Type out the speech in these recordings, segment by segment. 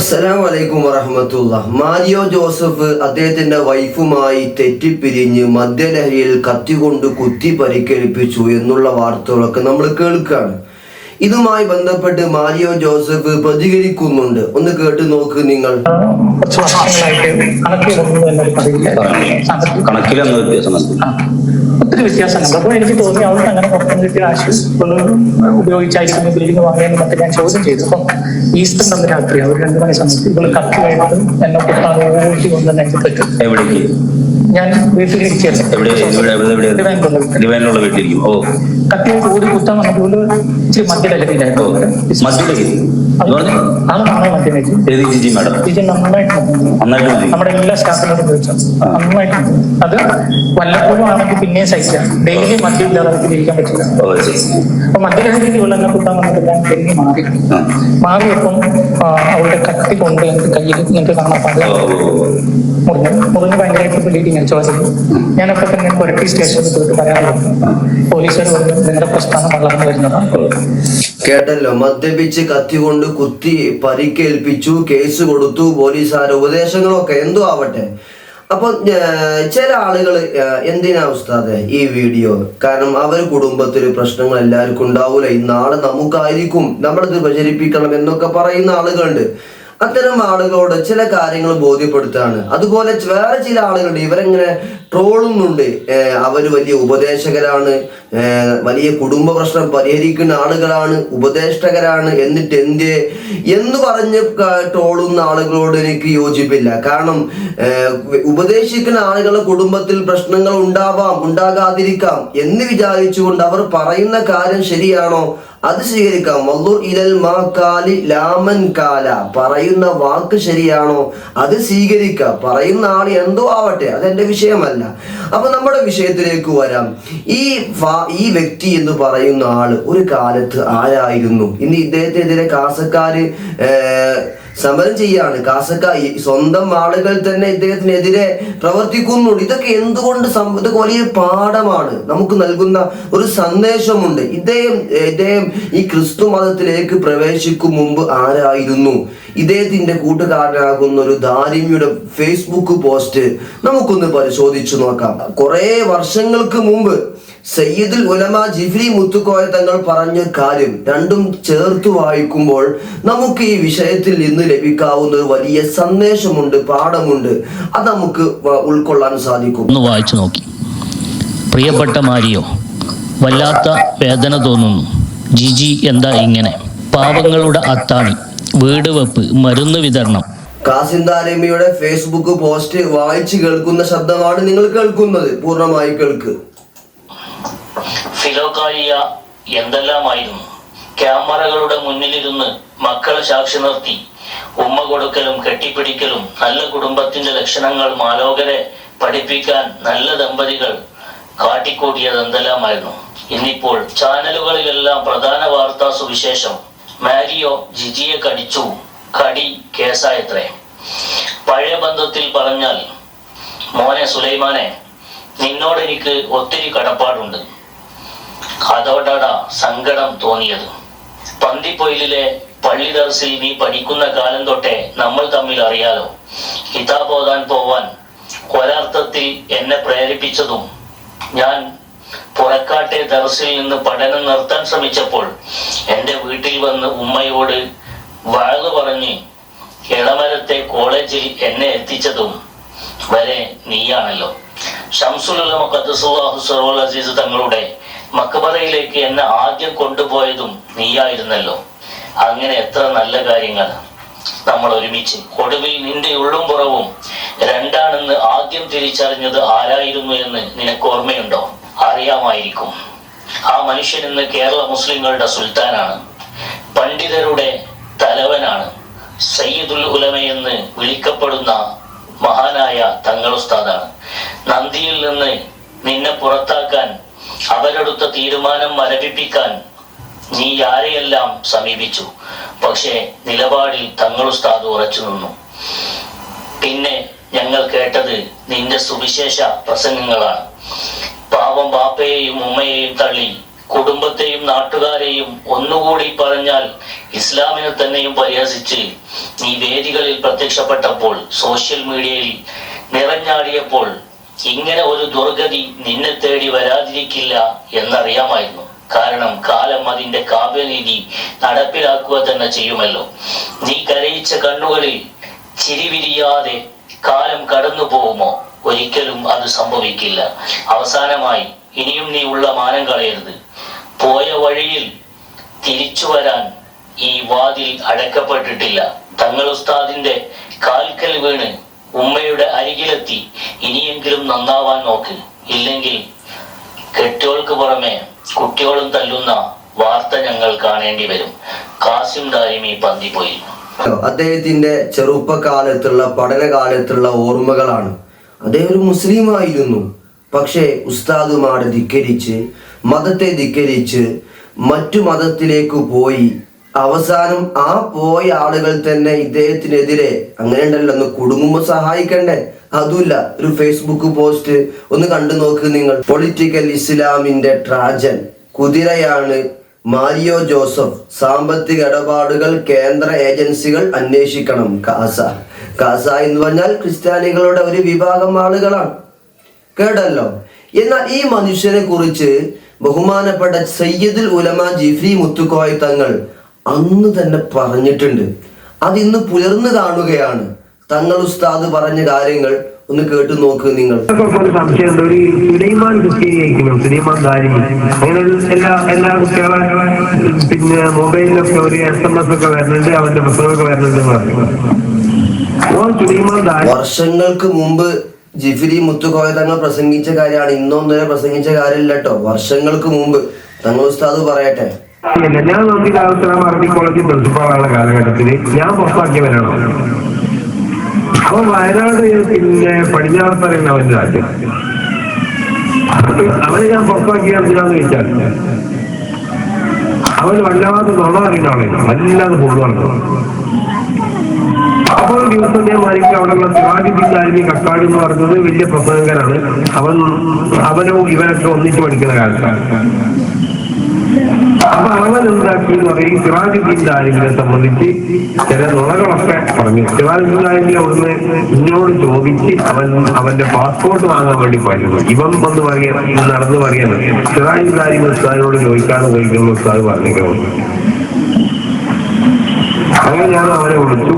അസ്സലാമു അലൈക്കും വറഹമത്തുള്ള മാരിയോ ജോസഫ് അദ്ദേഹത്തിന്റെ വൈഫുമായി തെറ്റിപ്പിരിഞ്ഞ് മദ്യലഹരിയിൽ കത്തികൊണ്ട് കുത്തി പരിക്കേൽപ്പിച്ചു എന്നുള്ള വാർത്തകളൊക്കെ നമ്മൾ കേൾക്കുകയാണ്. ഇതുമായി ബന്ധപ്പെട്ട് മാരിയോ ജോസഫ് പ്രതികരിക്കുന്നുണ്ട്. ഒന്ന് കേട്ട് നോക്ക് നിങ്ങൾ. കണക്കിലൊന്നും വ്യത്യാസം. ഒത്തിരി വ്യത്യാസമുണ്ട് അപ്പോൾ എനിക്ക് തോന്നി അവർക്ക് അങ്ങനെ പുറത്തുനിന്ന് കിട്ടിയ ആശുപത്രികൾ ഉപയോഗിച്ചായിരിക്കും ഇതിലേക്ക് വാങ്ങിയെന്ന് മറ്റേ ഞാൻ ചോദ്യം ചെയ്തു. അപ്പം ഈസ്റ്റർ തമ്മിൽ രാത്രി അവർ രണ്ടു മണി സമയത്ത് ഇവൾ കത്തി കഴിഞ്ഞിട്ട് എന്നെ പൊട്ടാതെ ഓടി കൊണ്ടുവന്ന് എനിക്ക് പറ്റും എവിടേക്ക്? ഞാൻ വീട്ടിലിരിക്കുകയല്ലേ എവിടെ ഇവിടെ എവിടെ എവിടെ? തിരുവനന്തപുരം വീട്ടിൽ. ഡിവൈനിലുള്ള വീട്ടിലിരിക്കും ഓ കത്തി ഓടി കുത്താൻ വന്നപ്പോൾ ഇച്ചിരി മദ്യലഹരിയിലായിരുന്നു. മദ്യലഹരി. ഏത് ജിജി മാഡം? നന്നായിട്ട് മതി. നമ്മുടെ എല്ലാ സ്റ്റാഫിനോടും ചോദിച്ചു? നന്നായിട്ട് അത് വല്ലപ്പോഴും ആണെങ്കിൽ പിന്നെയും സഹിക്കാം. ഡെയിലി മദ്യം ഇല്ലാതെ അവർക്ക് ജീവിക്കാൻ പറ്റില്ല. അപ്പൊ മദ്യലഹരിക്ക് വെള്ളം കുത്താൻ വന്നിട്ട് ഡെയിലി മാറി. മാറിയപ്പം അവളുടെ കത്തി കൊണ്ട് എനിക്ക് കയ്യിൽ നിങ്ങൾക്ക് കാണാൻ പാടില്ല. മുറിഞ്ഞു മുറിഞ്ഞ് ഭയങ്കരമായിട്ട് ബ്ലീഡിങ് ചോദിച്ചു ഞാനപ്പോ തന്നെ പുരട്ടി സ്റ്റേഷനിൽ പോയിട്ട് പറയാറുണ്ട് പോലീസുകാർ പറഞ്ഞു നിങ്ങളുടെ പ്രസ്ഥാനം വളർന്നു വരുന്നതാണ്. കേട്ടല്ലോ മദ്യപിച്ച് കത്തികൊണ്ട് കുത്തി പരിക്കേൽപ്പിച്ചു കേസ് കൊടുത്തു പോലീസുകാർ ഉപദേശങ്ങളൊക്കെ എന്തോ ആവട്ടെ. അപ്പൊ ചില ആളുകൾ എന്തിനാ ഉസ്താദെ ഈ വീഡിയോ? കാരണം അവർ കുടുംബത്തിൽ പ്രശ്നങ്ങൾ എല്ലാവർക്കും ഉണ്ടാവൂല. ഈ നാളെ നമുക്കായിരിക്കും. നമ്മളത് പ്രചരിപ്പിക്കണം എന്നൊക്കെ പറയുന്ന ആളുകളുണ്ട്. അത്തരം ആളുകളോട് ചില കാര്യങ്ങൾ ബോധ്യപ്പെടുത്താണ് അതുപോലെ വേറെ ചില ആളുകളുണ്ട്. ഇവരെങ്ങനെ ട്രോളുന്നുണ്ട് അവർ വലിയ ഉപദേശകരാണ്. വലിയ കുടുംബ പ്രശ്നം പരിഹരിക്കുന്ന ആളുകളാണ് ഉപദേഷ്ടകരാണ് എന്നിട്ട് എന്തേ എന്ന് പറഞ്ഞ് ട്രോളുന്ന ആളുകളോട് എനിക്ക് യോജിപ്പില്ല. കാരണം ഉപദേശിക്കുന്ന ആളുകളുടെ കുടുംബത്തിൽ പ്രശ്നങ്ങൾ ഉണ്ടാവാം ഉണ്ടാകാതിരിക്കാം എന്ന് വിചാരിച്ചുകൊണ്ട് അവർ പറയുന്ന കാര്യം ശരിയാണോ? അത് സ്വീകരിക്കാം. വല്ലൂർ ഇലൽ മാ കാലി ലാമൻ കാല. പറയുന്ന വാക്ക് ശരിയാണോ? അത് സ്വീകരിക്കാം. പറയുന്ന ആൾ എന്തോ ആവട്ടെ അതെന്റെ വിഷയമല്ല. അപ്പൊ നമ്മുടെ വിഷയത്തിലേക്ക് വരാം. ഈ ഈ വ്യക്തി എന്ന് പറയുന്ന ആൾ ഒരു കാലത്ത് ആരായിരുന്നു? ഇന്ന് ഇദ്ദേഹത്തിനെതിരെ കാസക്കാര് സമരം ചെയ്യാണ്. കാസക്കായി സ്വന്തം ആളുകൾ തന്നെ ഇദ്ദേഹത്തിനെതിരെ പ്രവർത്തിക്കുന്നുണ്ട് ഇതൊക്കെ എന്തുകൊണ്ട് ഇതൊക്കെ വലിയ പാഠമാണ്. നമുക്ക് നൽകുന്ന ഒരു സന്ദേശമുണ്ട്. ഇദ്ദേഹം ഇദ്ദേഹം ഈ ക്രിസ്തു മതത്തിലേക്ക് പ്രവേശിക്കും മുമ്പ് ആരായിരുന്നു? ഇദ്ദേഹത്തിന്റെ കൂട്ടുകാരനാകുന്ന ഒരു ദാരിമിയുടെ ഫേസ്ബുക്ക് പോസ്റ്റ് നമുക്കൊന്ന് പരിശോധിച്ചു നോക്കാം. കുറെ വർഷങ്ങൾക്ക് മുമ്പ് സയ്യിദുൽ ഉലമ ജിഫ്രി മുത്തുക്കോയ തങ്ങൾ പറഞ്ഞ കാര്യം രണ്ടും ചേർത്ത് വായിക്കുമ്പോൾ നമുക്ക് ഈ വിഷയത്തിൽ നിന്ന് ലഭിക്കാവുന്ന ഒരു വലിയ സന്ദേശമുണ്ട് പാഠമുണ്ട്. അത് നമുക്ക് ഉൾക്കൊള്ളാൻ സാധിക്കും. ഒന്ന് വായിച്ചു നോക്കി. പ്രിയപ്പെട്ട മാരിയോ വല്ലാത്ത വേദന തോന്നുന്നു. ജിജി എന്താ ഇങ്ങനെ? പാവങ്ങളുടെ അത്താണി വീട് വെപ്പ് മരുന്ന് വിതരണം. കാസിന്താരമിയുടെ ഫേസ്ബുക്ക് പോസ്റ്റ് വായിച്ചു കേൾക്കുന്ന ശബ്ദമാണ് നിങ്ങൾ കേൾക്കുന്നത്. പൂർണമായി കേൾക്ക്. ഫിലോകാലിയ എന്തെല്ലാമായിരുന്നു? ക്യാമറകളുടെ മുന്നിലിരുന്ന് മക്കളെ സാക്ഷി നിർത്തി. ഉമ്മ കൊടുക്കലും കെട്ടിപ്പിടിക്കലും നല്ല കുടുംബത്തിന്റെ ലക്ഷണങ്ങൾ മാലോകരെ പഠിപ്പിക്കാൻ നല്ല ദമ്പതികൾ കാട്ടിക്കൂട്ടിയത് എന്തെല്ലാമായിരുന്നു ഇന്നിപ്പോൾ ചാനലുകളിലെല്ലാം പ്രധാന വാർത്താ സുവിശേഷം. മാരിയോ ജിജിയെ കടിച്ചു. കടി കേസായത്രേ. പഴയ ബന്ധത്തിൽ പറഞ്ഞാൽ മോനെ സുലൈമാനെ നിന്നോട് എനിക്ക് ഒത്തിരി കടപ്പാടുണ്ട്. അതോടാടാ സങ്കടം തോന്നിയത്. പന്തിപ്പൊയിലിലെ പള്ളി ദർസിൽ നീ പഠിക്കുന്ന കാലം തൊട്ടേ നമ്മൾ തമ്മിൽ അറിയാലോ. കിതാബ് ഓതാൻ പോവാൻ ഒരർത്ഥത്തിൽ എന്നെ പ്രേരിപ്പിച്ചതും ഞാൻ പുറക്കാട്ടെ ദർസിൽ നിന്ന് പഠനം നിർത്താൻ ശ്രമിച്ചപ്പോൾ എന്റെ വീട്ടിൽ വന്ന് ഉമ്മയോട് വാഴ് പറഞ്ഞ് ഇളമരത്തെ കോളേജിൽ എന്നെ എത്തിച്ചതും വരെ നീയാണല്ലോ. ഷംസുലുള്ള സറോൾ അസീസ് തങ്ങളുടെ മക്ബറയിലേക്ക് എന്നെ ആദ്യം കൊണ്ടുപോയതും നീയായിരുന്നല്ലോ. അങ്ങനെ എത്ര നല്ല കാര്യങ്ങൾ. നമ്മൾ ഒരുമിച്ച് ഒടുവിൽ നിന്റെ ഉള്ളും പുറവും രണ്ടാണെന്ന് ആദ്യം തിരിച്ചറിഞ്ഞത് ആരായിരുന്നു എന്ന് നിനക്ക് ഓർമ്മയുണ്ടോ? അറിയാമായിരിക്കും. ആ മനുഷ്യൻ ഇന്ന് കേരള മുസ്ലിങ്ങളുടെ സുൽത്താനാണ്. പണ്ഡിതരുടെ തലവനാണ്. സയ്യിദുൽ ഉലമ എന്ന് വിളിക്കപ്പെടുന്ന മഹാനായ തങ്ങൾ ഉസ്താദാണ്. നന്ദിയിൽ നിന്ന് നിന്നെ പുറത്താക്കാൻ അവരെടുത്ത തീരുമാനം മരവിപ്പിക്കാൻ നീ ആരെയെല്ലാം സമീപിച്ചു? പക്ഷേ നിലപാടിൽ തങ്ങൾ ഉസ്താദ് ഉറച്ചു നിന്നു. പിന്നെ ഞങ്ങൾ കേട്ടത് നിന്റെ സുവിശേഷ പ്രസംഗങ്ങളാണ്. പാവം ബാപ്പയെയും ഉമ്മയെയും തള്ളി കുടുംബത്തെയും നാട്ടുകാരെയും ഒന്നുകൂടി പറഞ്ഞാൽ ഇസ്ലാമിനെ തന്നെയും പരിഹസിച്ച് നീ വേദികളിൽ പ്രത്യക്ഷപ്പെട്ടപ്പോൾ സോഷ്യൽ മീഡിയയിൽ നിറഞ്ഞാടിയപ്പോൾ ഇങ്ങനെ ഒരു ദുർഗതി നിന്നെ തേടി വരാതിരിക്കില്ല എന്നറിയാമായിരുന്നു. കാരണം കാലം അതിന്റെ കാവ്യനീതി നടപ്പിലാക്കുക തന്നെ ചെയ്യുമല്ലോ. നീ കരയിച്ച കണ്ണുകളിൽ ചിരിവിരിയാതെ കാലം കടന്നു പോകുമോ? ഒരിക്കലും അത് സംഭവിക്കില്ല. അവസാനമായി ഇനിയും നീ ഉള്ള മാനം കളയരുത്. പോയ വഴിയിൽ തിരിച്ചു വരാൻ ഈ വാതിൽ അടക്കപ്പെട്ടിട്ടില്ല തങ്ങൾ ഉസ്താദിന്റെ കാൽക്കൽ വീണ് ഉമ്മയുടെ അരികിലെത്തി. ഇനിയെങ്കിലും നന്നാവാൻ നോക്ക്. ഇല്ലെങ്കിൽ കെട്ടിയോൾക്ക് പുറമെ കുട്ടികളും തല്ലുന്ന വാർത്ത ഞങ്ങൾ കാണേണ്ടി വരും. കാസിം ദാരിമി പന്തിപ്പോയി അദ്ദേഹത്തിന്റെ ചെറുപ്പകാലത്തുള്ള പഠനകാലത്തുള്ള ഓർമ്മകളാണ്. അദ്ദേഹം ഒരു മുസ്ലിം ആയിരുന്നു പക്ഷേ ഉസ്താദുമാരെ ധിക്കരിച്ച് മതത്തെ ധിക്കരിച്ച് മറ്റു മതത്തിലേക്ക് പോയി അവസാനം ആ പോയ ആളുകൾ തന്നെ ഇദ്ദേഹത്തിനെതിരെ അങ്ങനെ ഉണ്ടല്ലോ ഒന്ന് കുടുങ്ങുമ്പോൾ സഹായിക്കണ്ടേ? അതുമില്ല ഒരു ഫേസ്ബുക്ക് പോസ്റ്റ് ഒന്ന് കണ്ടു നോക്ക് നിങ്ങൾ. പൊളിറ്റിക്കൽ ഇസ്ലാമിന്റെ ട്രാജൻ കുതിരയാണ് മാരിയോ ജോസഫ്. സാമ്പത്തിക ഇടപാടുകൾ കേന്ദ്ര ഏജൻസികൾ അന്വേഷിക്കണം കാസ. കാസ എന്ന് പറഞ്ഞാൽ ക്രിസ്ത്യാനികളുടെ ഒരു വിഭാഗം ആളുകളാണ്. കേടല്ലോ എന്നാൽ ഈ മനുഷ്യനെ കുറിച്ച് ബഹുമാനപ്പെട്ട സയ്യിദുൽ ഉലമ ജിഫി മുത്തുക്കോയ തങ്ങൾ അന്ന് തന്നെ പറഞ്ഞിട്ടുണ്ട്. അത് ഇന്ന് പുലർന്നു കാണുകയാണ്. തങ്ങൾ ഉസ്താദ് പറഞ്ഞ കാര്യങ്ങൾ ഒന്ന് കേട്ടു നോക്ക് നിങ്ങൾ. ഒരു സംശയമുണ്ട് ഒരു സുലൈമാൻ ക്രിസ്ത്യാനിയായിരിക്കണം സുലൈമാൻ ദാരിമി അങ്ങനെ ഒരു എല്ലാ എല്ലാ കുട്ടികളെ പിന്നെ മൊബൈലിലൊക്കെ ഒരു എസ് എം എസ് ഒക്കെ വരുന്നുണ്ട് അവന്റെ പുസ്തകമൊക്കെ വരുന്നുണ്ട് വർഷങ്ങൾക്ക് മുമ്പ് ജിഫിരി മുത്തുകോയ തങ്ങൾ പ്രസംഗിച്ച കാര്യമാണ്. ഇന്നൊന്നും പ്രസംഗിച്ച കാര്യമില്ല കേട്ടോ. വർഷങ്ങൾക്ക് മുമ്പ്. തങ്ങൾ ഉസ്താദ് പറയട്ടെ. ഞാൻ നോക്കി ദാവസ്ലാം അറബി കോളേജ് പ്രിൻസിപ്പാളാണ് കാലഘട്ടത്തിൽ ഞാൻ പുറത്താക്കിയവനാണ്. അവൻ വയനാട് പിന്നെ പടിഞ്ഞാറ് പറയുന്ന അവന്റെ രാജ്യം. അവനെ ഞാൻ പുറത്താക്കിയ എന്തിനാന്ന് ചോദിച്ചാൽ അവൻ വല്ലാതെ നുണ വല്ലാതെ കൊണ്ടുവന്നു അപ്പോൾ ദിവസം ഞാൻ മാനിക്ക് അവിടെയുള്ള ശിവാജി ബിൻ കക്കാട് എന്ന് പറഞ്ഞത് വലിയ പ്രസംഗകനാണ് അവൻ അവനും ഇവനൊക്കെ ഒന്നിച്ച് പഠിക്കുന്ന കാലത്താണ്. അപ്പൊ അവൻ എന്താക്കി എന്ന് പറയും സിറാജുദ്ദീൻ ദാരിമിനെ സംബന്ധിച്ച് ചില നുണകളൊക്കെ പറഞ്ഞു. സിറാജുദ്ദീൻ ദാരിമി അവിടുന്ന് ഇന്നോട് ചോദിച്ച് അവൻ അവന്റെ പാസ്പോർട്ട് വാങ്ങാൻ വേണ്ടി പറഞ്ഞു ഇവൻ വന്ന് പറയാ നടന്ന് പറയണം സിറാജുദ്ദീൻ ദാരിമി ഉസ്താദിനോട് ചോദിക്കാതെ ചോദിക്കുന്ന ഉസ്താദ് പറഞ്ഞിരിക്കുന്നു അങ്ങനെ ഞാൻ അവനെ വിളിച്ചു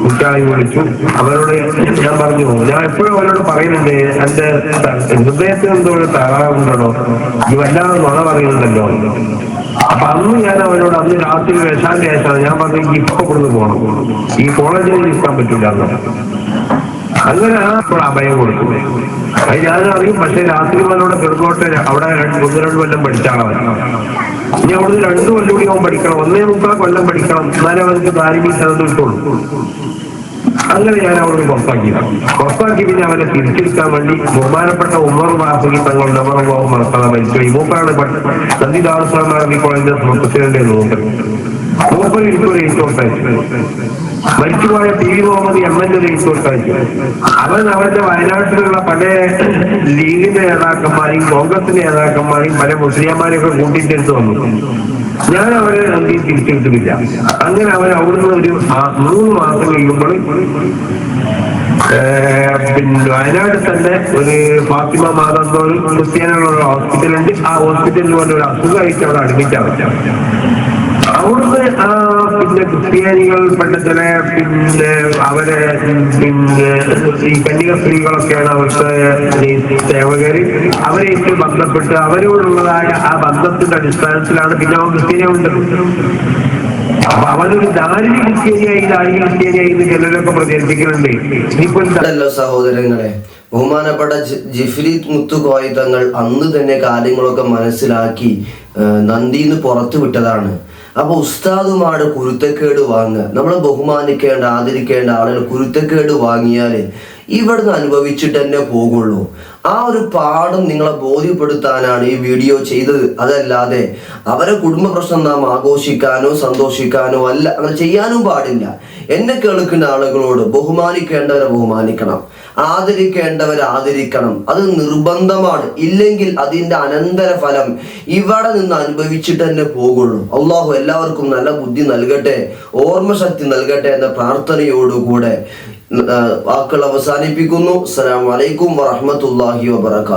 കുട്ടികളെ വിളിച്ചു. അവരോട് ഞാൻ പറഞ്ഞു ഞാൻ എപ്പോഴും അവരോട് പറയുന്നുണ്ട് എന്റെ ഹൃദയത്തിന് എന്തോ ഒരു തകരാറുണ്ടോ ഈ വല്ലാതെ നുണ പറയുന്നുണ്ടല്ലോ. അന്ന് ഞാൻ അവരോട് അന്ന് രാത്രി വിശാന്റെ കേസാണ് ഞാൻ പറഞ്ഞു "എനിക്ക് ഇപ്പൊ ഇവിടുന്ന് പോകണം ഈ കോളേജിൽ നിൽക്കാൻ പറ്റില്ല അന്ന്. അങ്ങനെ ഇപ്പോൾ അഭയം കൊടുത്തു. അത് ഞാൻ അറിയും പക്ഷെ രാത്രി അവനോട് കിടന്നോട്ടെ അവിടെ ഒന്ന് രണ്ട് കൊല്ലം പഠിച്ചാളവൻ. ഇനി അവിടുന്ന് രണ്ടു കൊല്ലം കൂടി അവൻ പഠിക്കണം. ഒന്നേ മുക്കാൽ കൊല്ലം പഠിക്കണം. എന്നാലേ അവർക്ക് താരിമീ സ്ഥലത്ത് കിട്ടുള്ളൂ. അങ്ങനെ ഞാൻ അവിടെ പുറത്താക്കി. പുറത്താക്കി പിന്നെ അവനെ തിരിച്ചെടുക്കാൻ വേണ്ടി ബഹുമാനപ്പെട്ട ഉമർ വാസുകി തങ്ങൾ നവറവാവും മറത്തത മരിച്ചു. ഈ മൂപ്പറാണ് നന്ദി അറബി കോളേജിന്റെ പ്രസിഡന്റ് മൂപ്പർ മൂപ്പർ എനിക്കൊരു റിപ്പോർട്ട് മരിച്ചുപോയ T V Muhammad M L ഒരു റിപ്പോർട്ട് അയച്ചു അവൻ അവന്റെ വയനാട്ടിലുള്ള പല ലീഗിന്റെ നേതാക്കന്മാരെയും കോൺഗ്രസിന്റെ നേതാക്കന്മാരെയും പല മുസ്ലിംമാരെയൊക്കെ കൂട്ടിയിട്ടെടുത്ത് വന്നു. ഞാൻ അവരെ നന്ദി തിരിച്ചെടുത്തിട്ടില്ല അങ്ങനെ അവൻ അവിടുന്ന് ഒരു മൂന്ന് മാസം കഴിയുമ്പോൾ പിന്നെ വയനാട് തന്നെ ഒരു ഫാത്തിമ മാതാ ഒരു ക്രിസ്ത്യാനികളുള്ള ഹോസ്പിറ്റലുണ്ട് ആ ഹോസ്പിറ്റലിൽ പോലെ ഒരു അസുഖമായിട്ട് അവിടെ അഡ്മിറ്റ് ആവശ്യം അവിടുന്ന് ആ പിന്നെ ക്രിസ്ത്യാനികൾ പണ്ടത്തിലെ പിന്നെ അവരെ പിന്നെ ഈ കന്യക സ്ത്രീകളൊക്കെയാണ് അവിടുത്തെ ഈ സേവകര്. അവരെയിട്ട് ബന്ധപ്പെട്ട് അവരോടുള്ളതായ ആ ബന്ധത്തിന്റെ അടിസ്ഥാനത്തിലാണ് പിന്നെ അവൻ ക്രിസ്ത്യാനിയുണ്ട് അപ്പൊ അവനൊരു ദാരിദ്ര്യ ക്രിസ്ത്യാനിയായി ദാരിദ്ര്യ ക്രിസ്ത്യാനിയായി എന്ന് ചിലരൊക്കെ പ്രചരിപ്പിക്കുന്നുണ്ട് സഹോദരങ്ങളെ ബഹുമാനപ്പെട്ട ജിഫ്രി മുത്തുകോയ തങ്ങൾ അന്ന് തന്നെ കാര്യങ്ങളൊക്കെ മനസ്സിലാക്കി നന്ദിന്ന് പുറത്തു വിട്ടതാണ് അപ്പൊ ഉസ്താദുമാണ് കുരുത്തക്കേട് വാങ്ങുക. നമ്മളെ ബഹുമാനിക്കേണ്ട ആദരിക്കേണ്ട ആളുകൾ കുരുത്തക്കേട് വാങ്ങിയാൽ ഇവിടുന്ന് അനുഭവിച്ചിട്ട് തന്നെ പോകുള്ളൂ. ആ ഒരു പാഠം നിങ്ങളെ ബോധ്യപ്പെടുത്താനാണ് ഈ വീഡിയോ ചെയ്തത്. അതല്ലാതെ അവരെ കുടുംബ പ്രശ്നം നാം ആഘോഷിക്കാനോ സന്തോഷിക്കാനോ അല്ല അങ്ങനെ ചെയ്യാനും പാടില്ല. എന്നെ കേൾക്കുന്ന ആളുകളോട് ബഹുമാനിക്കേണ്ടവരെ ബഹുമാനിക്കണം. ആദരിക്കേണ്ടവരെ ആദരിക്കണം. അത് നിർബന്ധമാണ്. ഇല്ലെങ്കിൽ അതിന്റെ അനന്തര ഫലം ഇവിടെ നിന്ന് അനുഭവിച്ചിട്ട് തന്നെ പോകുള്ളൂ. അള്ളാഹു എല്ലാവർക്കും നല്ല ബുദ്ധി നൽകട്ടെ ഓർമ്മശക്തി നൽകട്ടെ എന്ന പ്രാർത്ഥനയോടുകൂടെ വാക്കുകൾ അവസാനിപ്പിക്കുന്നു. അസ്സലാമു അലൈക്കും വറഹ്മത്തുള്ളാഹി വബറകാതുഹു